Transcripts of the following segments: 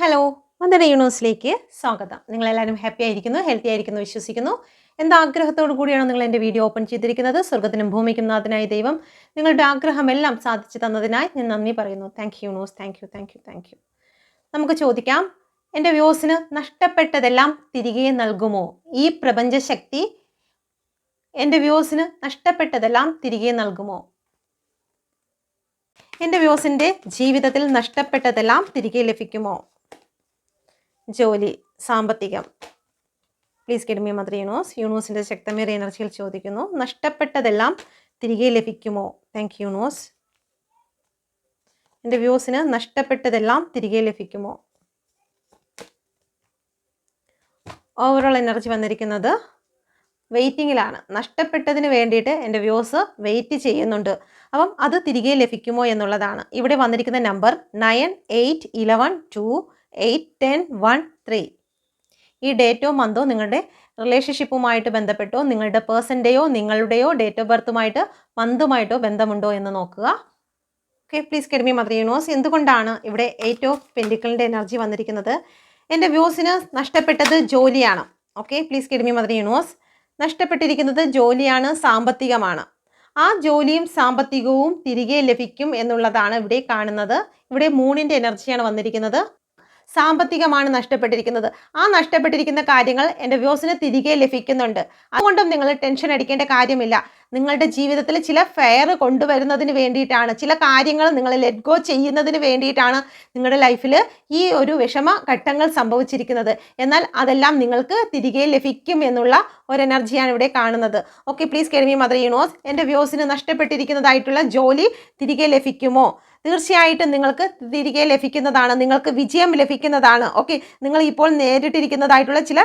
Hello mother യൂണിവേഴ്സിലേക്ക് സ്വാഗതം. നിങ്ങളെല്ലാവരും happy ആയിരിക്കുന്നു ഹെൽത്തി ആയിരിക്കുന്നു വിശ്വസിക്കുന്നു. എന്ത് ആഗ്രഹത്തോടു കൂടിയാണ് നിങ്ങൾ എന്റെ വീഡിയോ ഓപ്പൺ ചെയ്തിരിക്കുന്നത്? സ്വർഗത്തിനും ഭൂമിക്കും നാഥനായ ദൈവം നിങ്ങളുടെ ആഗ്രഹമെല്ലാം സാധിച്ചു തന്നതിനായി ഞാൻ നന്ദി പറയുന്നു. Thank you universe thank you thank you thank you നമുക്ക് ചോദിക്കാം എന്റെ വ്യൂസിന് നഷ്ടപ്പെട്ടതെല്ലാം തിരികെ നൽകുമോ? ഈ പ്രപഞ്ചശക്തി എന്റെ വ്യൂസിന് നഷ്ടപ്പെട്ടതെല്ലാം തിരികെ നൽകുമോ? എന്റെ വ്യൂസിന്റെ ജീവിതത്തിൽ നഷ്ടപ്പെട്ടതെല്ലാം തിരികെ ലഭിക്കുമോ? ജോലി സാമ്പത്തികം. പ്ലീസ് കിഡ്മി മദർ യൂണോസ് യൂണോസിന്റെ ശക്തമേറിയ എനർജിയിൽ ചോദിക്കുന്നു. നഷ്ടപ്പെട്ടതെല്ലാം തിരികെ ലഭിക്കുമോ? താങ്ക് യൂണോസ് എന്റെ വ്യൂസിന് നഷ്ടപ്പെട്ടതെല്ലാം തിരികെ ലഭിക്കുമോ? ഓവറോൾ എനർജി വന്നിരിക്കുന്നത് വെയിറ്റിങ്ങിലാണ് നഷ്ടപ്പെട്ടതിന് വേണ്ടിയിട്ട് എന്റെ വ്യൂസ് വെയിറ്റ് ചെയ്യുന്നുണ്ട്. അപ്പം അത് തിരികെ ലഭിക്കുമോ എന്നുള്ളതാണ്. ഇവിടെ വന്നിരിക്കുന്ന number nine eight eleven two eight ten one three. ഈ ഡേറ്റോ മന്തോ നിങ്ങളുടെ റിലേഷൻഷിപ്പുമായിട്ട് ബന്ധപ്പെട്ടോ നിങ്ങളുടെ പേഴ്സന്റെയോ നിങ്ങളുടെയോ ഡേറ്റ് ഓഫ് ബർത്തുമായിട്ട് മന്തുമായിട്ടോ ബന്ധമുണ്ടോ എന്ന് നോക്കുക. Okay please guide me mother universe. എന്തുകൊണ്ടാണ് ഇവിടെ എയ്റ്റ് ഓഫ് പെൻഡിക്കിളിന്റെ എനർജി വന്നിരിക്കുന്നത്? എന്റെ വ്യൂസിന് നഷ്ടപ്പെട്ടത് ജോലിയാണ്. Okay please guide me mother universe. നഷ്ടപ്പെട്ടിരിക്കുന്നത് ജോലിയാണ് സാമ്പത്തികമാണ്. ആ ജോലിയും സാമ്പത്തികവും തിരികെ ലഭിക്കും എന്നുള്ളതാണ് ഇവിടെ കാണുന്നത്. ഇവിടെ മൂണിന്റെ എനർജിയാണ് വന്നിരിക്കുന്നത്. സാമ്പത്തികമാണ് നഷ്ടപ്പെട്ടിരിക്കുന്നത്. ആ നഷ്ടപ്പെട്ടിരിക്കുന്ന കാര്യങ്ങൾ എന്റെ വ്യൂസിന് തിരികെ ലഭിക്കുന്നുണ്ട്. അതുകൊണ്ടും നിങ്ങൾ ടെൻഷൻ അടിക്കേണ്ട കാര്യമില്ല. നിങ്ങളുടെ ജീവിതത്തിൽ ചില ഫെയർ കൊണ്ടുവരുന്നതിന് വേണ്ടിയിട്ടാണ് ചില കാര്യങ്ങൾ നിങ്ങൾ ലെറ്റ് ഗോ ചെയ്യുന്നതിന് വേണ്ടിയിട്ടാണ് നിങ്ങളുടെ ലൈഫിൽ ഈ ഒരു വിഷമ ഘട്ടങ്ങൾ സംഭവിച്ചിരിക്കുന്നത്. എന്നാൽ അതെല്ലാം നിങ്ങൾക്ക് തിരികെ ലഭിക്കും എന്നുള്ള ഒരു എനർജിയാണ് ഇവിടെ കാണുന്നത്. Okay please guide me mother universe എന്റെ വ്യൂസിന് നഷ്ടപ്പെട്ടിരിക്കുന്നതായിട്ടുള്ള ജോലി തിരികെ ലഭിക്കുമോ? തീർച്ചയായിട്ടും നിങ്ങൾക്ക് തിരികെ ലഭിക്കുന്നതാണ് നിങ്ങൾക്ക് വിജയം ലഭിക്കുന്നതാണ്. ഓക്കെ നിങ്ങൾ ഇപ്പോൾ നേരിട്ടിരിക്കുന്നതായിട്ടുള്ള ചില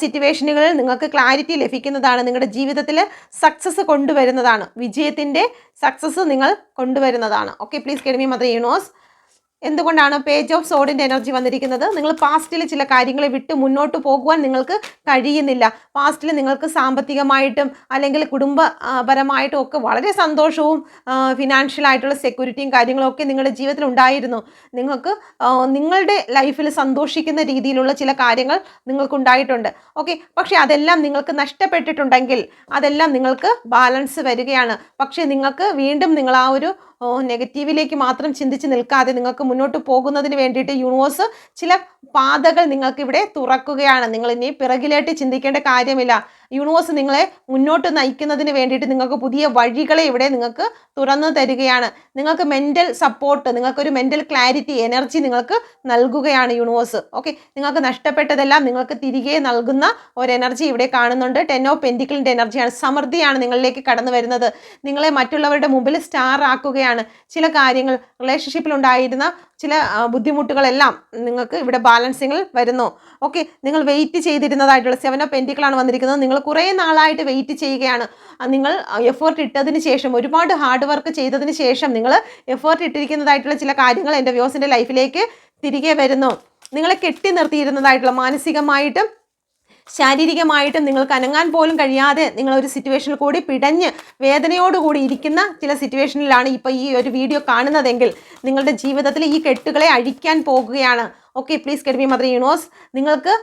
സിറ്റുവേഷനുകളിൽ നിങ്ങൾക്ക് ക്ലാരിറ്റി ലഭിക്കുന്നതാണ് നിങ്ങളുടെ ജീവിതത്തിൽ സക്സസ് കൊണ്ടുവരുന്നതാണ് വിജയത്തിന്റെ സക്സസ് നിങ്ങൾ കൊണ്ടുവരുന്നതാണ്. Okay please guide me mother universe എന്തുകൊണ്ടാണ് പേജ് ഓഫ് സോഡിന്റെ എനർജി വന്നിരിക്കുന്നത്? നിങ്ങൾ പാസ്റ്റിൽ ചില കാര്യങ്ങളെ വിട്ട് മുന്നോട്ട് പോകുവാൻ നിങ്ങൾക്ക് കഴിയുന്നില്ല. പാസ്റ്റിൽ നിങ്ങൾക്ക് സാമ്പത്തികമായിട്ടും അല്ലെങ്കിൽ കുടുംബപരമായിട്ടും ഒക്കെ വളരെ സന്തോഷവും ഫിനാൻഷ്യൽ ആയിട്ടുള്ള സെക്യൂരിറ്റിയും കാര്യങ്ങളൊക്കെ നിങ്ങളുടെ ജീവിതത്തിൽ ഉണ്ടായിരുന്നു. നിങ്ങൾക്ക് നിങ്ങളുടെ ലൈഫിൽ സന്തോഷിക്കുന്ന രീതിയിലുള്ള ചില കാര്യങ്ങൾ നിങ്ങൾക്കുണ്ടായിട്ടുണ്ട്. ഓക്കെ പക്ഷേ അതെല്ലാം നിങ്ങൾക്ക് നഷ്ടപ്പെട്ടിട്ടുണ്ടെങ്കിൽ അതെല്ലാം നിങ്ങൾക്ക് ബാലൻസ് വരികയാണ്. പക്ഷേ നിങ്ങൾക്ക് വീണ്ടും നിങ്ങൾ ആ ഒരു നെഗറ്റീവിലേക്ക് മാത്രം ചിന്തിച്ച് നിൽക്കാതെ നിങ്ങൾക്ക് മുന്നോട്ട് പോകുന്നതിന് വേണ്ടിയിട്ട് യൂണിവേഴ്സ് ചില പാതകൾ നിങ്ങൾക്കിവിടെ തുറക്കുകയാണ്. നിങ്ങൾ ഇനി പിറകിലേട്ട് ചിന്തിക്കേണ്ട കാര്യമില്ല. യൂണിവേഴ്സ് നിങ്ങളെ മുന്നോട്ട് നയിക്കുന്നതിന് വേണ്ടിയിട്ട് നിങ്ങൾക്ക് പുതിയ വഴികളെ ഇവിടെ നിങ്ങൾക്ക് തുറന്നു തരികയാണ്. നിങ്ങൾക്ക് മെന്റൽ സപ്പോർട്ട് നിങ്ങൾക്കൊരു മെന്റൽ ക്ലാരിറ്റി എനർജി നിങ്ങൾക്ക് നൽകുകയാണ് യൂണിവേഴ്സ്. ഓക്കെ നിങ്ങൾക്ക് നഷ്ടപ്പെട്ടതെല്ലാം നിങ്ങൾക്ക് തിരികെ നൽകുന്ന ഒരു എനർജി ഇവിടെ കാണുന്നുണ്ട്. ടെൻ ഓഫ് പെന്റിക്കിളിന്റെ എനർജിയാണ്. സമൃദ്ധിയാണ് നിങ്ങളിലേക്ക് കടന്നു വരുന്നത്. നിങ്ങളെ മറ്റുള്ളവരുടെ മുമ്പിൽ സ്റ്റാർ ആക്കുകയാണ്. ചില കാര്യങ്ങൾ റിലേഷൻഷിപ്പിൽ ഉണ്ടായിരുന്ന ചില ബുദ്ധിമുട്ടുകളെല്ലാം നിങ്ങൾക്ക് ഇവിടെ ബാലൻസിങ്ങിൽ വരുന്നു. ഓക്കെ നിങ്ങൾ വെയിറ്റ് ചെയ്തിരുന്നതായിട്ടുള്ള സെവൻ ഓഫ് പെന്റിക്കളാണ് വന്നിരിക്കുന്നത്. നിങ്ങൾ കുറേ നാളായിട്ട് വെയിറ്റ് ചെയ്യുകയാണ്. നിങ്ങൾ എഫേർട്ട് ഇട്ടതിന് ശേഷം ഒരുപാട് ഹാർഡ് വർക്ക് ചെയ്തതിന് ശേഷം നിങ്ങൾ എഫേർട്ട് ഇട്ടിരിക്കുന്നതായിട്ടുള്ള ചില കാര്യങ്ങൾ എന്റെ വ്യോസിന്റെ ലൈഫിലേക്ക് തിരികെ വരുന്നു. നിങ്ങളെ കെട്ടി നിർത്തിയിരുന്നതായിട്ടുള്ള മാനസികമായിട്ടും ശാരീരികമായിട്ടും നിങ്ങൾക്ക് അനങ്ങാൻ പോലും കഴിയാതെ നിങ്ങൾ ഒരു സിറ്റുവേഷനിൽ കൂടി പിടഞ്ഞ് വേദനയോടുകൂടി ഇരിക്കുന്ന ചില സിറ്റുവേഷനിലാണ് ഇപ്പോൾ ഈ ഒരു വീഡിയോ കാണുന്നതെങ്കിൽ നിങ്ങളുടെ ജീവിതത്തിൽ ഈ കെട്ടുകളെ അഴിക്കാൻ പോകുകയാണ്. Okay please guide me mother universe നിങ്ങൾക്ക്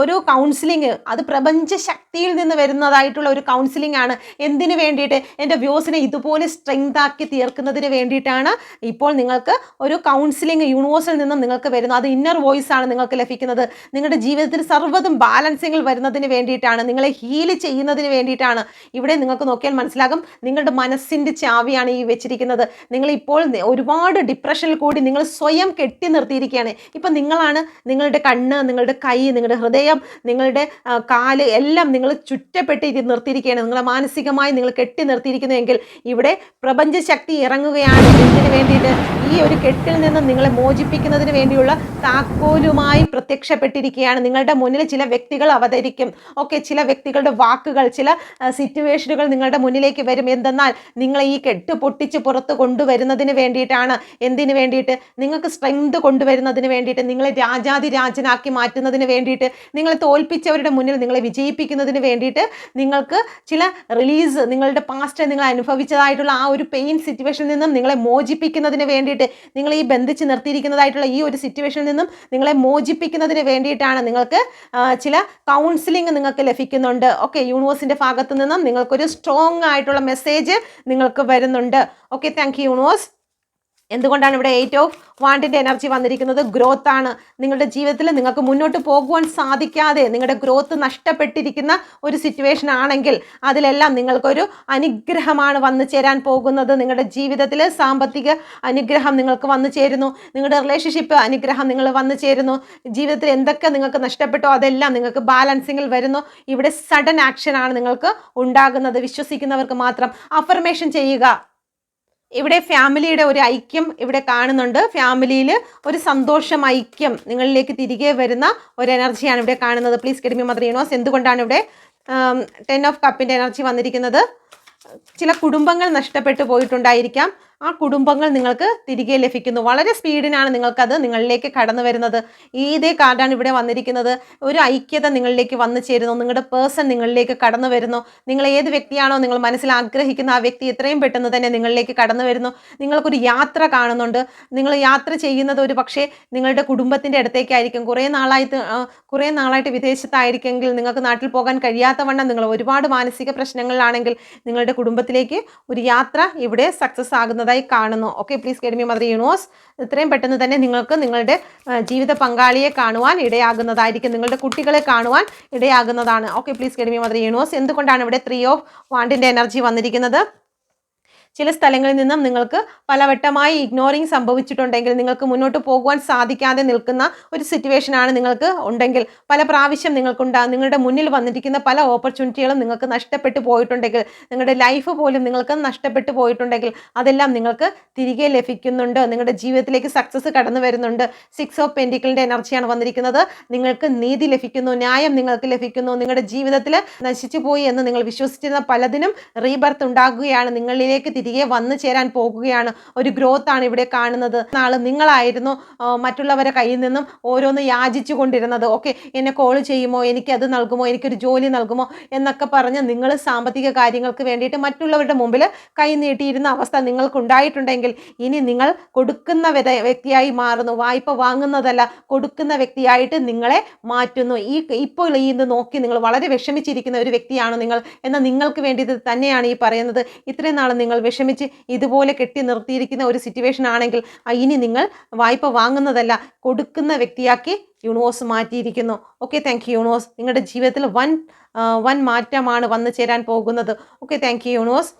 ഒരു കൗൺസിലിംഗ് അത് പ്രപഞ്ച ശക്തിയിൽ നിന്ന് വരുന്നതായിട്ടുള്ള ഒരു കൗൺസിലിംഗ് ആണ്. എന്തിനു വേണ്ടിയിട്ട്? എന്റെ വ്യൂസിനെ ഇതുപോലെ സ്ട്രെങ്ത് ആക്കി തീർക്കുന്നതിന് വേണ്ടിയിട്ടാണ് ഇപ്പോൾ നിങ്ങൾക്ക് ഒരു കൗൺസിലിംഗ് യൂണിവേഴ്സിൽ നിന്നും നിങ്ങൾക്ക് വരുന്നത്. അത് ഇന്നർ വോയിസ് ആണ് നിങ്ങൾക്ക് ലഭിക്കുന്നത്. നിങ്ങളുടെ ജീവിതത്തിൽ സർവതും ബാലൻസിങ്ങിൽ വരുന്നതിന് വേണ്ടിയിട്ടാണ്. നിങ്ങളെ ഹീൽ ചെയ്യുന്നതിന് വേണ്ടിയിട്ടാണ്. ഇവിടെ നിങ്ങൾക്ക് നോക്കിയാൽ മനസ്സിലാകും. നിങ്ങളുടെ മനസ്സിന്റെ ചാവിയാണ് ഈ വെച്ചിരിക്കുന്നത്. നിങ്ങൾ ഇപ്പോൾ ഒരുപാട് ഡിപ്രഷനിൽ കൂടി നിങ്ങൾ സ്വയം കെട്ടി നിർത്തിയിരിക്കുകയാണ്. ഇപ്പം നിങ്ങളാണ് നിങ്ങളുടെ കണ്ണ് നിങ്ങളുടെ കൈ നിങ്ങളുടെ ഹൃദയം നിങ്ങളുടെ കാൽ എല്ലാം നിങ്ങൾ ചുറ്റപ്പെട്ട് നിർത്തിയിരിക്കുകയാണ്. നിങ്ങളെ മാനസികമായി നിങ്ങൾ കെട്ടി നിർത്തിയിരിക്കുന്നുവെങ്കിൽ ഇവിടെ പ്രപഞ്ചശക്തി ഇറങ്ങുകയാണ് ഇതിന് വേണ്ടിയിട്ട്? ഈ ഒരു കെട്ടിൽ നിന്ന് നിങ്ങളെ മോചിപ്പിക്കുന്നതിന് വേണ്ടിയുള്ള താക്കോലുമായി പ്രത്യക്ഷപ്പെട്ടിരിക്കുകയാണ്. നിങ്ങളുടെ മുന്നിൽ ചില വ്യക്തികൾ അവതരിക്കും. ഓക്കെ ചില വ്യക്തികളുടെ വാക്കുകൾ ചില സിറ്റുവേഷനുകൾ നിങ്ങളുടെ മുന്നിലേക്ക് വരും. എന്തെന്നാൽ നിങ്ങളെ ഈ കെട്ട് പൊട്ടിച്ച് പുറത്ത് കൊണ്ടുവരുന്നതിന് വേണ്ടിയിട്ടാണ്. എന്തിനു വേണ്ടിയിട്ട്? നിങ്ങൾക്ക് സ്ട്രെങ്ത് കൊണ്ടുവരുന്നതിന് വേണ്ടിയിട്ട്. നിങ്ങളെ രാജാതിരാജനാക്കി മാറ്റുന്നതിന് വേണ്ടി വേണ്ടിയിട്ട് നിങ്ങളെ തോൽപ്പിച്ചവരുടെ മുന്നിൽ നിങ്ങളെ വിജയിപ്പിക്കുന്നതിന് വേണ്ടിയിട്ട് നിങ്ങൾക്ക് ചില റിലീസ് നിങ്ങളുടെ പാസ്റ്റ് നിങ്ങൾ അനുഭവിച്ചതായിട്ടുള്ള ആ ഒരു പെയിൻ സിറ്റുവേഷനിൽ നിന്നും നിങ്ങളെ മോചിപ്പിക്കുന്നതിന് വേണ്ടിയിട്ട് നിങ്ങൾ ഈ ബന്ധിച്ച് നിർത്തിയിരിക്കുന്നതായിട്ടുള്ള ഈ ഒരു സിറ്റുവേഷനിൽ നിന്നും നിങ്ങളെ മോചിപ്പിക്കുന്നതിന് വേണ്ടിയിട്ടാണ് നിങ്ങൾക്ക് ചില കൗൺസിലിംഗ് നിങ്ങൾക്ക് ലഭിക്കുന്നുണ്ട്. ഓക്കെ യൂണിവേഴ്സിന്റെ ഭാഗത്തു നിന്നും നിങ്ങൾക്കൊരു സ്ട്രോങ് ആയിട്ടുള്ള മെസ്സേജ് നിങ്ങൾക്ക് വരുന്നുണ്ട്. ഓക്കെ താങ്ക് യു യൂണിവേഴ്സ് എന്തുകൊണ്ടാണ് ഇവിടെ എയ്റ്റ് ഓഫ് വാണ്ടിന്റെ എനർജി വന്നിരിക്കുന്നത്? ഗ്രോത്ത് ആണ്. നിങ്ങളുടെ ജീവിതത്തിൽ നിങ്ങൾക്ക് മുന്നോട്ട് പോകുവാൻ സാധിക്കാതെ നിങ്ങളുടെ ഗ്രോത്ത് നഷ്ടപ്പെട്ടിരിക്കുന്ന ഒരു സിറ്റുവേഷൻ ആണെങ്കിൽ അതിലെല്ലാം നിങ്ങൾക്കൊരു അനുഗ്രഹമാണ് വന്നു ചേരാൻ പോകുന്നത്. നിങ്ങളുടെ ജീവിതത്തിൽ സാമ്പത്തിക അനുഗ്രഹം നിങ്ങൾക്ക് വന്നു ചേരുന്നു. നിങ്ങളുടെ റിലേഷൻഷിപ്പ് അനുഗ്രഹം നിങ്ങൾ വന്നു ചേരുന്നു. ജീവിതത്തിൽ എന്തൊക്കെ നിങ്ങൾക്ക് നഷ്ടപ്പെട്ടോ അതെല്ലാം നിങ്ങൾക്ക് ബാലൻസിങ്ങിൽ വരുന്നു. ഇവിടെ സഡൻ ആക്ഷനാണ് നിങ്ങൾക്ക് ഉണ്ടാകുന്നത്. വിശ്വസിക്കുന്നവർക്ക് മാത്രം അഫർമേഷൻ ചെയ്യുക. ഇവിടെ ഫാമിലിയുടെ ഒരു ഐക്യം ഇവിടെ കാണുന്നുണ്ട്. ഫാമിലിയിൽ ഒരു സന്തോഷം ഐക്യം നിങ്ങളിലേക്ക് തിരികെ വരുന്ന ഒരു എനർജിയാണ് ഇവിടെ കാണുന്നത്. പ്ലീസ് കെഡിമി മദർ യൂണിവേഴ്സ് എന്തുകൊണ്ടാണ് ഇവിടെ ടെൻ ഓഫ് കപ്പിന്റെ എനർജി വന്നിരിക്കുന്നത്? ചില കുടുംബങ്ങൾ നഷ്ടപ്പെട്ടു പോയിട്ടുണ്ടായിരിക്കാം. ആ കുടുംബങ്ങൾ നിങ്ങൾക്ക് തിരികെ ലഭിക്കുന്നു. വളരെ സ്പീഡിനാണ് നിങ്ങൾക്കത് നിങ്ങളിലേക്ക് കടന്നു വരുന്നത്. ഇതേ കാർഡാണ് ഇവിടെ വന്നിരിക്കുന്നത്. ഒരു ഐക്യത നിങ്ങളിലേക്ക് വന്നു ചേരുന്നു. നിങ്ങളുടെ പേഴ്സൺ നിങ്ങളിലേക്ക് കടന്നു വരുന്നു. നിങ്ങൾ ഏത് വ്യക്തിയാണോ നിങ്ങൾ മനസ്സിൽ ആഗ്രഹിക്കുന്ന ആ വ്യക്തി എത്രയും പെട്ടെന്ന് തന്നെ നിങ്ങളിലേക്ക് കടന്നു വരുന്നു. നിങ്ങൾക്കൊരു യാത്ര കാണുന്നുണ്ട്. നിങ്ങൾ യാത്ര ചെയ്യുന്നത് ഒരു പക്ഷേ നിങ്ങളുടെ കുടുംബത്തിന്റെ അടുത്തേക്കായിരിക്കും. കുറേ നാളായിട്ട് കുറേ നാളായിട്ട് വിദേശത്തായിരിക്കുമെങ്കിൽ നിങ്ങൾക്ക് നാട്ടിൽ പോകാൻ കഴിയാത്തവണ്ണം നിങ്ങൾ ഒരുപാട് മാനസിക പ്രശ്നങ്ങളിലാണെങ്കിൽ നിങ്ങളുടെ കുടുംബത്തിലേക്ക് ഒരു യാത്ര ഇവിടെ സക്സസ് ആകുന്നതായി കാണുന്നു. Okay please guide me mother universe. ഇത്രയും പെട്ടെന്ന് തന്നെ നിങ്ങൾക്ക് നിങ്ങളുടെ ജീവിത പങ്കാളിയെ കാണുവാൻ ഇടയാകുന്നതായിരിക്കും. നിങ്ങളുടെ കുട്ടികളെ കാണുവാൻ ഇടയാകുന്നതാണ്. Okay please guide me mother universe. എന്തുകൊണ്ടാണ് ഇവിടെ ത്രീ ഓഫ് വാണ്ടിന്റെ എനർജി വന്നിരിക്കുന്നത്? ചില സ്ഥലങ്ങളിൽ നിന്നും നിങ്ങൾക്ക് പലവട്ടമായി ഇഗ്നോറിങ് സംഭവിച്ചിട്ടുണ്ടെങ്കിൽ നിങ്ങൾക്ക് മുന്നോട്ട് പോകുവാൻ സാധിക്കാതെ നിൽക്കുന്ന ഒരു സിറ്റുവേഷൻ ആണ് നിങ്ങൾക്ക് ഉണ്ടെങ്കിൽ പല പ്രാവശ്യം നിങ്ങൾക്കുണ്ടാ നിങ്ങളുടെ മുന്നിൽ വന്നിരിക്കുന്ന പല ഓപ്പർച്യൂണിറ്റികളും നിങ്ങൾക്ക് നഷ്ടപ്പെട്ടു പോയിട്ടുണ്ടെങ്കിൽ നിങ്ങളുടെ ലൈഫ് പോലും നിങ്ങൾക്ക് നഷ്ടപ്പെട്ടു പോയിട്ടുണ്ടെങ്കിൽ അതെല്ലാം നിങ്ങൾക്ക് തിരികെ ലഭിക്കുന്നുണ്ട്. നിങ്ങളുടെ ജീവിതത്തിലേക്ക് സക്സസ് കടന്നു വരുന്നുണ്ട്. സിക്സ് ഓഫ് പെന്റിക്കിളിന്റെ എനർജിയാണ് വന്നിരിക്കുന്നത്. നിങ്ങൾക്ക് നീതി ലഭിക്കുന്നു ന്യായം നിങ്ങൾക്ക് ലഭിക്കുന്നു. നിങ്ങളുടെ ജീവിതത്തിൽ നശിച്ചു പോയി എന്ന് നിങ്ങൾ വിശ്വസിച്ചിരുന്ന പലതിനും റീബർത്ത് ഉണ്ടാകുകയാണ് നിങ്ങളിലേക്ക് തിരികെ വന്നു ചേരാൻ പോകുകയാണ്. ഒരു ഗ്രോത്ത് ആണ് ഇവിടെ കാണുന്നത്. നാളെ നിങ്ങളായിരുന്നു മറ്റുള്ളവരെ കയ്യിൽ നിന്നും ഓരോന്ന് യാചിച്ചു കൊണ്ടിരുന്നത്. ഓക്കെ എന്നെ കോൾ ചെയ്യുമോ? എനിക്കത് നൽകുമോ? എനിക്കൊരു ജോലി നൽകുമോ? എന്നൊക്കെ പറഞ്ഞ് നിങ്ങൾ സാമ്പത്തിക കാര്യങ്ങൾക്ക് വേണ്ടിയിട്ട് മറ്റുള്ളവരുടെ മുമ്പിൽ കൈ നീട്ടിയിരുന്ന അവസ്ഥ നിങ്ങൾക്കുണ്ടായിട്ടുണ്ടെങ്കിൽ ഇനി നിങ്ങൾ കൊടുക്കുന്ന വ്യക്തിയായി മാറുന്നു. വായ്പ വാങ്ങുന്നതല്ല കൊടുക്കുന്ന വ്യക്തിയായിട്ട് നിങ്ങളെ മാറ്റുന്നു. ഈ ഇപ്പോൾ ഈ നോക്കി നിങ്ങൾ വളരെ വിഷമിച്ചിരിക്കുന്ന ഒരു വ്യക്തിയാണ് നിങ്ങൾ. എന്നാൽ നിങ്ങൾക്ക് വേണ്ടി ഇത് തന്നെയാണ് ഈ പറയുന്നത്. ഇത്രയും നാൾ നിങ്ങൾ വിഷമിച്ച് ഇതുപോലെ കെട്ടി നിർത്തിയിരിക്കുന്ന ഒരു സിറ്റുവേഷൻ ആണെങ്കിൽ ഇനി നിങ്ങൾ വായ്പ വാങ്ങുന്നതല്ല കൊടുക്കുന്ന വ്യക്തിയാക്കി യൂണിവേഴ്സ് മാറ്റിയിരിക്കുന്നു. Okay thank you universe. നിങ്ങളുടെ ജീവിതത്തിൽ വൻ വൻ മാറ്റമാണ് വന്നു ചേരാൻ പോകുന്നത്. Okay thank you universe.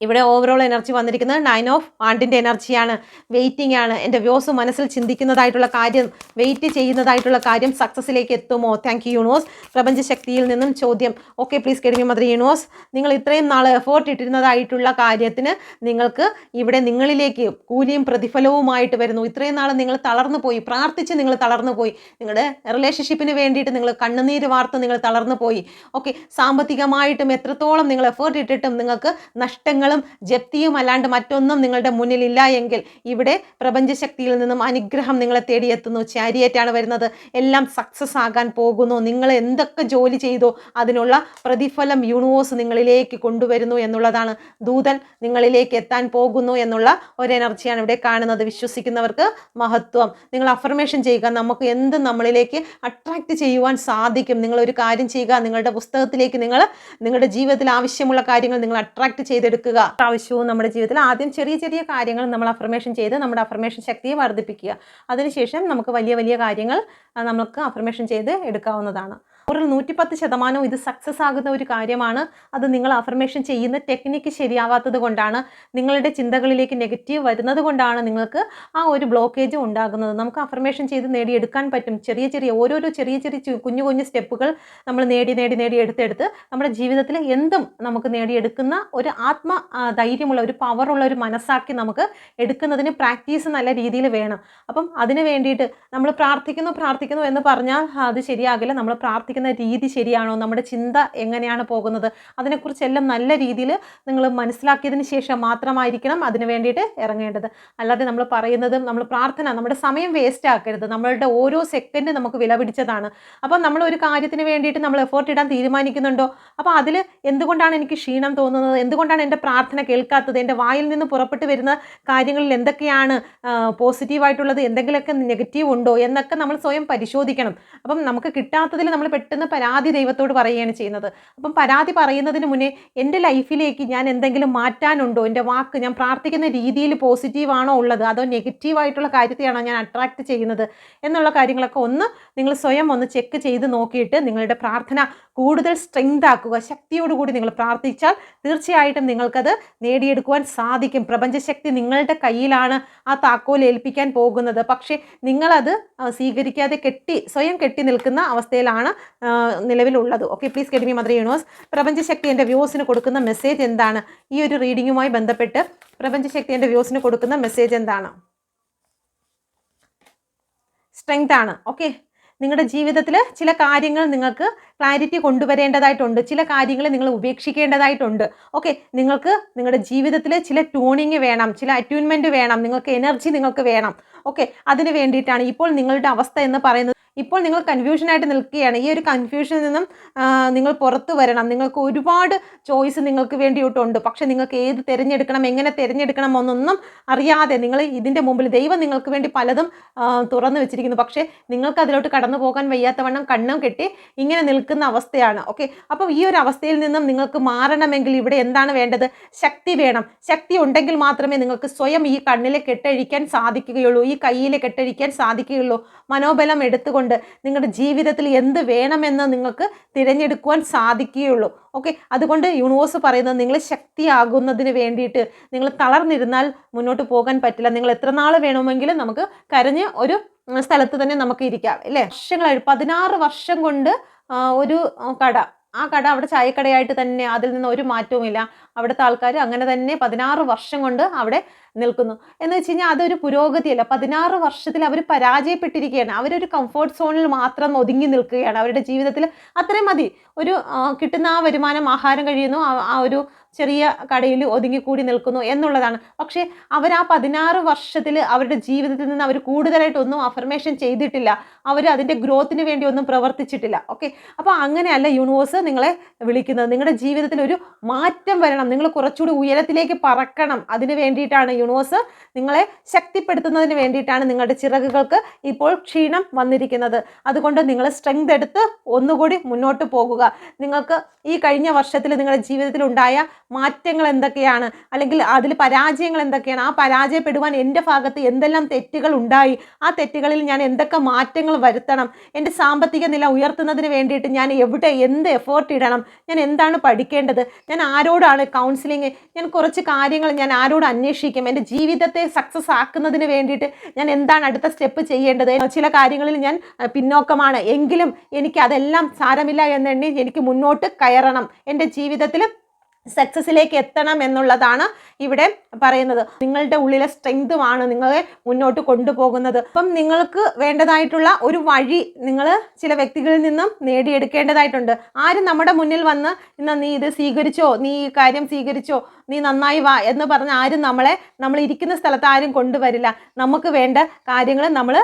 ഇവിടെ ഓവറോൾ എനർജി വന്നിരിക്കുന്നത് നയൻ ഓഫ് ആണ്ടിന്റെ എനർജിയാണ് വെയിറ്റിംഗ് ആണ്. എന്റെ വ്യോസ് മനസ്സിൽ ചിന്തിക്കുന്നതായിട്ടുള്ള കാര്യം വെയിറ്റ് ചെയ്യുന്നതായിട്ടുള്ള കാര്യം സക്സസ്സിലേക്ക് എത്തുമോ? താങ്ക് യു യൂണിവേഴ്സ് പ്രപഞ്ചശക്തിയിൽ നിന്നും ചോദ്യം. Okay please guide me mother universe നിങ്ങൾ ഇത്രയും നാൾ എഫേർട്ട് ഇട്ടിരുന്നതായിട്ടുള്ള കാര്യത്തിന് നിങ്ങൾക്ക് ഇവിടെ നിങ്ങളിലേക്ക് കൂലിയും പ്രതിഫലവുമായിട്ട് വരുന്നു. ഇത്രയും നാൾ നിങ്ങൾ തളർന്നു പോയി. പ്രാർത്ഥിച്ച് നിങ്ങൾ തളർന്നു പോയി. നിങ്ങളുടെ റിലേഷൻഷിപ്പിന് വേണ്ടിയിട്ട് നിങ്ങൾ കണ്ണുനീര് വാർത്ത് നിങ്ങൾ തളർന്നു പോയി. ഓക്കെ സാമ്പത്തികമായിട്ടും എത്രത്തോളം നിങ്ങൾ എഫേർട്ട് ഇട്ടിട്ടും നിങ്ങൾക്ക് നഷ്ടങ്ങളും ജപ്തിയും അല്ലാണ്ട് മറ്റൊന്നും നിങ്ങളുടെ മുന്നിലില്ല എങ്കിൽ ഇവിടെ പ്രപഞ്ചശക്തിയിൽ നിന്നും അനുഗ്രഹം നിങ്ങളെ തേടിയെത്തുന്നു. ചാരിയേറ്റാണ് വരുന്നത്. എല്ലാം സക്സസ് ആകാൻ പോകുന്നു. നിങ്ങൾ എന്തൊക്കെ ജോലി ചെയ്തോ അതിനുള്ള പ്രതിഫലം യൂണിവേഴ്സ് നിങ്ങളിലേക്ക് കൊണ്ടുവരുന്നു എന്നുള്ളതാണ്. ദൂതൻ നിങ്ങളിലേക്ക് എത്താൻ പോകുന്നു എന്നുള്ള ഒരു എനർജിയാണ് ഇവിടെ കാണുന്നത്. വിശ്വസിക്കുന്നവർക്ക് മഹത്വം. നിങ്ങൾ അഫർമേഷൻ ചെയ്യുക. നമുക്ക് എന്ത് നമ്മളിലേക്ക് അട്രാക്റ്റ് ചെയ്യുവാൻ സാധിക്കും? നിങ്ങൾ ഒരു കാര്യം ചെയ്യുക. നിങ്ങളുടെ പുസ്തകത്തിലേക്ക് നിങ്ങൾ നിങ്ങളുടെ ജീവിതത്തിൽ ആവശ്യമുള്ള കാര്യങ്ങൾ നിങ്ങൾ അട്രാക്റ്റ് ചെയ്തെടുക്കുക. ആവശ്യവും നമ്മുടെ ജീവിതത്തിൽ ആദ്യം ചെറിയ ചെറിയ കാര്യങ്ങൾ നമ്മൾ അഫർമേഷൻ ചെയ്ത് നമ്മുടെ അഫർമേഷൻ ശക്തിയെ വർദ്ധിപ്പിക്കുക. അതിനുശേഷം നമുക്ക് വലിയ വലിയ കാര്യങ്ങൾ നമുക്ക് അഫർമേഷൻ ചെയ്ത് എടുക്കാവുന്നതാണ്. ഒരു നൂറ്റിപ്പത്ത് ശതമാനവും ഇത് സക്സസ് ആകുന്ന ഒരു കാര്യമാണ്. അത് നിങ്ങൾ അഫർമേഷൻ ചെയ്യുന്ന ടെക്നിക്ക് ശരിയാവാത്തത് കൊണ്ടാണ് നിങ്ങളുടെ ചിന്തകളിലേക്ക് നെഗറ്റീവ് വരുന്നത് കൊണ്ടാണ് നിങ്ങൾക്ക് ആ ഒരു ബ്ലോക്കേജ് ഉണ്ടാകുന്നത്. നമുക്ക് അഫർമേഷൻ ചെയ്ത് നേടിയെടുക്കാൻ പറ്റും. ചെറിയ ചെറിയ ഓരോരോ ചെറിയ ചെറിയ കുഞ്ഞു കുഞ്ഞു സ്റ്റെപ്പുകൾ നമ്മൾ നേടി നേടി നേടി എടുത്തെടുത്ത് നമ്മുടെ ജീവിതത്തിൽ എന്തും നമുക്ക് നേടിയെടുക്കുന്ന ഒരു ആത്മ ധൈര്യമുള്ള ഒരു പവറുള്ള ഒരു മനസ്സാക്കി നമുക്ക് എടുക്കുന്നതിന് പ്രാക്ടീസ് നല്ല രീതിയിൽ വേണം. അപ്പം അതിന് വേണ്ടിയിട്ട് നമ്മൾ പ്രാർത്ഥിക്കുന്നു പ്രാർത്ഥിക്കുന്നു എന്ന് പറഞ്ഞാൽ അത് ശരിയാകില്ല. നമ്മൾ പ്രാർത്ഥിക്കുന്നു പ്രാർത്ഥിക്കുന്ന രീതി ശരിയാണോ? നമ്മുടെ ചിന്ത എങ്ങനെയാണ് പോകുന്നത്? അതിനെക്കുറിച്ചെല്ലാം നല്ല രീതിയിൽ നിങ്ങൾ മനസ്സിലാക്കിയതിന് ശേഷം മാത്രമായിരിക്കണം അതിന് വേണ്ടിയിട്ട് ഇറങ്ങേണ്ടത്. അല്ലാതെ നമ്മൾ പറയുന്നതും നമ്മൾ പ്രാർത്ഥന നമ്മുടെ സമയം വേസ്റ്റ് ആക്കരുത്. നമ്മളുടെ ഓരോ സെക്കൻഡ് നമുക്ക് വില പിടിച്ചതാണ്. അപ്പം നമ്മൾ ഒരു കാര്യത്തിന് വേണ്ടിയിട്ട് നമ്മൾ എഫേർട്ട് ഇടാൻ തീരുമാനിക്കുന്നുണ്ടോ? അപ്പോൾ അതിൽ എന്തുകൊണ്ടാണ് എനിക്ക് ക്ഷീണം തോന്നുന്നത്? എന്തുകൊണ്ടാണ് എന്റെ പ്രാർത്ഥന കേൾക്കാത്തത്? എന്റെ വായിൽ നിന്ന് പുറപ്പെട്ട് വരുന്ന കാര്യങ്ങളിൽ എന്തൊക്കെയാണ് പോസിറ്റീവായിട്ടുള്ളത് എന്തെങ്കിലുമൊക്കെ നെഗറ്റീവ് ഉണ്ടോ? എന്നൊക്കെ നമ്മൾ സ്വയം പരിശോധിക്കണം. അപ്പം നമുക്ക് കിട്ടാത്തതിൽ നമ്മൾ പെട്ടെന്ന് പരാതി ദൈവത്തോട് പറയുകയാണ് ചെയ്യുന്നത്. അപ്പം പരാതി പറയുന്നതിന് മുന്നേ എന്റെ ലൈഫിലേക്ക് ഞാൻ എന്തെങ്കിലും മാറ്റാനുണ്ടോ? എന്റെ വാക്ക് ഞാൻ പ്രാർത്ഥിക്കുന്ന രീതിയിൽ പോസിറ്റീവാണോ ഉള്ളത്? അതോ നെഗറ്റീവ് ആയിട്ടുള്ള കാര്യത്തെയാണോ ഞാൻ അട്രാക്ട് ചെയ്യുന്നത്? എന്നുള്ള കാര്യങ്ങളൊക്കെ ഒന്ന് നിങ്ങൾ സ്വയം ഒന്ന് ചെക്ക് ചെയ്ത് നോക്കിയിട്ട് നിങ്ങളുടെ പ്രാർത്ഥന കൂടുതൽ സ്ട്രെങ്ത് ആക്കുക. ശക്തിയോടുകൂടി നിങ്ങൾ പ്രാർത്ഥിച്ചാൽ തീർച്ചയായിട്ടും നിങ്ങൾക്കത് നേടിയെടുക്കുവാൻ സാധിക്കും. പ്രപഞ്ചശക്തി നിങ്ങളുടെ കയ്യിലാണ് ആ താക്കോൽ ഏൽപ്പിക്കാൻ പോകുന്നത്. പക്ഷേ നിങ്ങളത് സ്വീകരിക്കാതെ കെട്ടി സ്വയം കെട്ടി നിൽക്കുന്ന അവസ്ഥയിലാണ് നിലവിലുള്ളത്. Okay please guide me mother universe പ്രപഞ്ചശക്തി എന്റെ വ്യൂസിന് കൊടുക്കുന്ന മെസ്സേജ് എന്താണ്? ഈ ഒരു റീഡിങ്ങുമായി ബന്ധപ്പെട്ട് പ്രപഞ്ചശക്തി എന്റെ വ്യൂസിന് കൊടുക്കുന്ന മെസ്സേജ് എന്താണ്? സ്ട്രെങ്ത് ആണ്. ഓക്കെ നിങ്ങളുടെ ജീവിതത്തിൽ ചില കാര്യങ്ങൾ നിങ്ങൾക്ക് ക്ലാരിറ്റി കൊണ്ടുവരേണ്ടതായിട്ടുണ്ട്. ചില കാര്യങ്ങൾ നിങ്ങൾ ഉപേക്ഷിക്കേണ്ടതായിട്ടുണ്ട്. ഓക്കെ നിങ്ങൾക്ക് നിങ്ങളുടെ ജീവിതത്തിൽ ചില ട്യൂണിങ് വേണം ചില അറ്റ്യൂൺമെന്റ് വേണം നിങ്ങൾക്ക് എനർജി നിങ്ങൾക്ക് വേണം. ഓക്കെ അതിന് വേണ്ടിയിട്ടാണ് ഇപ്പോൾ നിങ്ങളുടെ അവസ്ഥ എന്ന് പറയുന്നത് ഇപ്പോൾ നിങ്ങൾ കൺഫ്യൂഷനായിട്ട് നിൽക്കുകയാണ്. ഈ ഒരു കൺഫ്യൂഷനിൽ നിന്നും നിങ്ങൾ പുറത്തു വരണം. നിങ്ങൾക്ക് ഒരുപാട് ചോയ്സ് നിങ്ങൾക്ക് വേണ്ടിയിട്ടുണ്ട്. പക്ഷേ നിങ്ങൾക്ക് ഏത് തിരഞ്ഞെടുക്കണം എങ്ങനെ തിരഞ്ഞെടുക്കണം എന്നൊന്നും അറിയാതെ നിങ്ങൾ ഇതിന്റെ മുമ്പിൽ ദൈവം നിങ്ങൾക്ക് വേണ്ടി പലതും തുറന്നു വെച്ചിരിക്കുന്നു. പക്ഷേ നിങ്ങൾക്ക് അതിലോട്ട് കടന്നു പോകാൻ വയ്യാത്തവണ്ണം കണ്ണം കെട്ടി ഇങ്ങനെ നിൽക്കുന്ന അവസ്ഥയാണ്. ഓക്കെ അപ്പോൾ ഈ ഒരു അവസ്ഥയിൽ നിന്നും നിങ്ങൾക്ക് മാറണമെങ്കിൽ ഇവിടെ എന്താണ് വേണ്ടത്? ശക്തി വേണം. ശക്തി ഉണ്ടെങ്കിൽ മാത്രമേ നിങ്ങൾക്ക് സ്വയം ഈ കണ്ണിലെ കെട്ടഴിക്കാൻ സാധിക്കുകയുള്ളൂ. ഈ കയ്യിലെ കെട്ടഴിക്കാൻ സാധിക്കുകയുള്ളൂ. മനോബലം എടുത്തുകൊണ്ട് കൊണ്ട് നിങ്ങളുടെ ജീവിതത്തിൽ എന്ത് വേണമെന്ന് നിങ്ങൾക്ക് തിരഞ്ഞെടുക്കുവാൻ സാധിക്കുകയുള്ളൂ. ഓക്കെ അതുകൊണ്ട് യൂണിവേഴ്സ് പറയുന്നത് നിങ്ങൾ ശക്തിയാകുന്നതിന് വേണ്ടിയിട്ട് നിങ്ങൾ തളർന്നിരുന്നാൽ മുന്നോട്ട് പോകാൻ പറ്റില്ല. നിങ്ങൾ എത്ര നാൾ വേണമെങ്കിലും നമുക്ക് കരഞ്ഞ് ഒരു സ്ഥലത്ത് തന്നെ നമുക്ക് ഇരിക്കാം. അല്ലേ? വർഷങ്ങളായി പതിനാറ് വർഷം കൊണ്ട് ഒരു കട. ആ കട അവിടെ ചായക്കടയായിട്ട് തന്നെ അതിൽ നിന്ന് ഒരു മാറ്റവുമില്ല. അവിടുത്തെ ആൾക്കാർ അങ്ങനെ തന്നെ പതിനാറ് വർഷം കൊണ്ട് അവിടെ നിൽക്കുന്നു. എന്ന് വെച്ച് കഴിഞ്ഞാൽ അതൊരു പുരോഗതിയല്ല. പതിനാറ് വർഷത്തിൽ അവർ പരാജയപ്പെട്ടിരിക്കുകയാണ്. അവരൊരു കംഫോർട്ട് സോണിൽ മാത്രം ഒതുങ്ങി നിൽക്കുകയാണ്. അവരുടെ ജീവിതത്തിൽ അത്രയും മതി. ഒരു കിട്ടുന്ന ആ വരുമാനം ആഹാരം കഴിയുന്നു. ആ ഒരു ചെറിയ കടയിൽ ഒതുങ്ങിക്കൂടി നിൽക്കുന്നു എന്നുള്ളതാണ്. പക്ഷേ അവർ ആ പതിനാറ് വർഷത്തിൽ അവരുടെ ജീവിതത്തിൽ നിന്ന് അവർ കൂടുതലായിട്ടൊന്നും അഫർമേഷൻ ചെയ്തിട്ടില്ല. അവർ അതിന്റെ ഗ്രോത്തിന് വേണ്ടി ഒന്നും പ്രവർത്തിച്ചിട്ടില്ല. ഓക്കെ അപ്പോൾ അങ്ങനെയല്ല യൂണിവേഴ്സ് നിങ്ങളെ വിളിക്കുന്നത്. നിങ്ങളുടെ ജീവിതത്തിൽ ഒരു മാറ്റം വരണം. നിങ്ങൾ കുറച്ചുകൂടി ഉയരത്തിലേക്ക് പറക്കണം. അതിന് വേണ്ടിയിട്ടാണ് യൂണിവേഴ്സ് നിങ്ങളെ ശക്തിപ്പെടുത്തുന്നതിന് വേണ്ടിയിട്ടാണ് നിങ്ങളുടെ ചിറകുകൾക്ക് ഇപ്പോൾ ക്ഷീണം വന്നിരിക്കുന്നത്. അതുകൊണ്ട് നിങ്ങൾ സ്ട്രെങ്ത് എടുത്ത് ഒന്നുകൂടി മുന്നോട്ട് പോകുക. നിങ്ങൾക്ക് ഈ കഴിഞ്ഞ വർഷത്തിൽ നിങ്ങളുടെ ജീവിതത്തിൽ ഉണ്ടായ മാറ്റങ്ങൾ എന്തൊക്കെയാണ്? അല്ലെങ്കിൽ അതിൽ പരാജയങ്ങൾ എന്തൊക്കെയാണ്? ആ പരാജയപ്പെടുവാൻ എന്റെ ഭാഗത്ത് എന്തെല്ലാം തെറ്റുകൾ ഉണ്ടായി? ആ തെറ്റുകളിൽ ഞാൻ എന്തൊക്കെ മാറ്റങ്ങൾ വരുത്തണം? എന്റെ സാമ്പത്തിക നില ഉയർത്തുന്നതിന് വേണ്ടിയിട്ട് ഞാൻ എവിടെ എന്ത് എഫേർട്ട് ഇടണം? ഞാൻ എന്താണ് പഠിക്കേണ്ടത്? ഞാൻ ആരോടാണ് കൗൺസിലിംഗ് ഞാൻ കുറച്ച് കാര്യങ്ങൾ ഞാൻ ആരോട് അന്വേഷിക്കും? എന്റെ ജീവിതത്തെ സക്സസ് ആക്കുന്നതിന് വേണ്ടിയിട്ട് ഞാൻ എന്താണ് അടുത്ത സ്റ്റെപ്പ് ചെയ്യേണ്ടത്? ചില കാര്യങ്ങളിൽ ഞാൻ പിന്നോക്കമാണ്. എങ്കിലും എനിക്ക് അതെല്ലാം സാരമില്ല എന്നെണ്ണി എനിക്ക് മുന്നോട്ട് കയറണം. എന്റെ ജീവിതത്തിൽ സക്സസ്സിലേക്ക് എത്തണം എന്നുള്ളതാണ് ഇവിടെ പറയുന്നത്. നിങ്ങളുടെ ഉള്ളിലെ സ്ട്രെങ്തുമാണ് നിങ്ങളെ മുന്നോട്ട് കൊണ്ടുപോകുന്നത്. അപ്പം നിങ്ങൾക്ക് വേണ്ടതായിട്ടുള്ള ഒരു വഴി നിങ്ങൾ ചില വ്യക്തികളിൽ നിന്നും നേടിയെടുക്കേണ്ടതായിട്ടുണ്ട്. ആരും നമ്മുടെ മുന്നിൽ വന്ന് ഇന്ന് നീ ഇത് സ്വീകരിച്ചോ? നീ ഈ കാര്യം സ്വീകരിച്ചോ? നീ നന്നായി വാ എന്ന് പറഞ്ഞ് ആരും നമ്മളെ നമ്മൾ ഇരിക്കുന്ന സ്ഥലത്ത് ആരും കൊണ്ടുവരില്ല. നമുക്ക് വേണ്ട കാര്യങ്ങൾ നമ്മൾ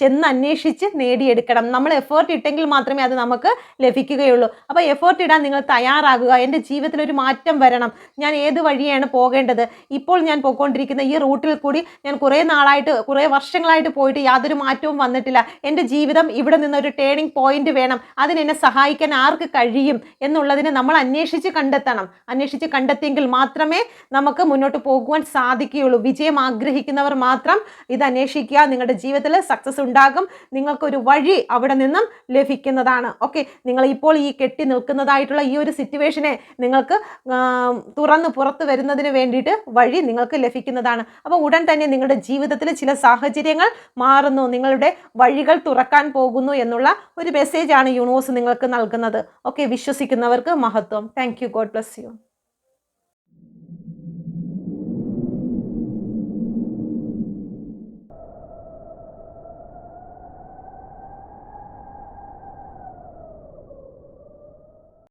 ചെന്ന് അന്വേഷിച്ച് നേടിയെടുക്കണം. നമ്മൾ എഫേർട്ട് ഇട്ടെങ്കിൽ മാത്രമേ അത് നമുക്ക് ലഭിക്കുകയുള്ളൂ. അപ്പോൾ എഫേർട്ട് ഇടാൻ നിങ്ങൾ തയ്യാറാകുക. എന്റെ ജീവിതത്തിൽ ഒരു മാറ്റം വരണം. ഞാൻ ഏത് വഴിയാണ് പോകേണ്ടത്? ഇപ്പോൾ ഞാൻ പോയിക്കൊണ്ടിരിക്കുന്ന ഈ റൂട്ടിൽ കൂടി ഞാൻ കുറേ നാളായിട്ട് കുറേ വർഷങ്ങളായിട്ട് പോയിട്ട് യാതൊരു മാറ്റവും വന്നിട്ടില്ല. എന്റെ ജീവിതം ഇവിടെ നിന്നൊരു ടേണിംഗ് പോയിന്റ് വേണം. അതിനെന്നെ സഹായിക്കാൻ ആർക്ക് കഴിയും എന്നുള്ളതിനെ നമ്മൾ അന്വേഷിച്ച് കണ്ടെത്തണം. അന്വേഷിച്ച് കണ്ടെത്തിയെങ്കിൽ മാത്രമേ നമുക്ക് മുന്നോട്ട് പോകുവാൻ സാധിക്കുകയുള്ളൂ. വിജയം ആഗ്രഹിക്കുന്നവർ മാത്രം ഇത് അന്വേഷിക്കുക. നിങ്ങളുടെ ജീവിതത്തിൽ സക്സസ് ഉണ്ടാകും. നിങ്ങൾക്കൊരു വഴി അവിടെ നിന്നും ലഭിക്കുന്നതാണ്. ഓക്കെ നിങ്ങൾ ഇപ്പോൾ ഈ കെട്ടി നിൽക്കുന്നതായിട്ടുള്ള ഈ ഒരു സിറ്റുവേഷനെ നിങ്ങൾക്ക് തുറന്ന് പുറത്ത് വരുന്നതിന് വേണ്ടിയിട്ട് വഴി നിങ്ങൾക്ക് ലഭിക്കുന്നതാണ്. അപ്പോൾ ഉടൻ തന്നെ നിങ്ങളുടെ ജീവിതത്തിൽ ചില സാഹചര്യങ്ങൾ മാറുന്നു. നിങ്ങളുടെ വഴികൾ തുറക്കാൻ പോകുന്നു എന്നുള്ള ഒരു മെസ്സേജാണ് യൂണിവേഴ്സ് നിങ്ങൾക്ക് നൽകുന്നത്. ഓക്കെ വിശ്വസിക്കുന്നവർക്ക് മഹത്വം. Thank you God bless you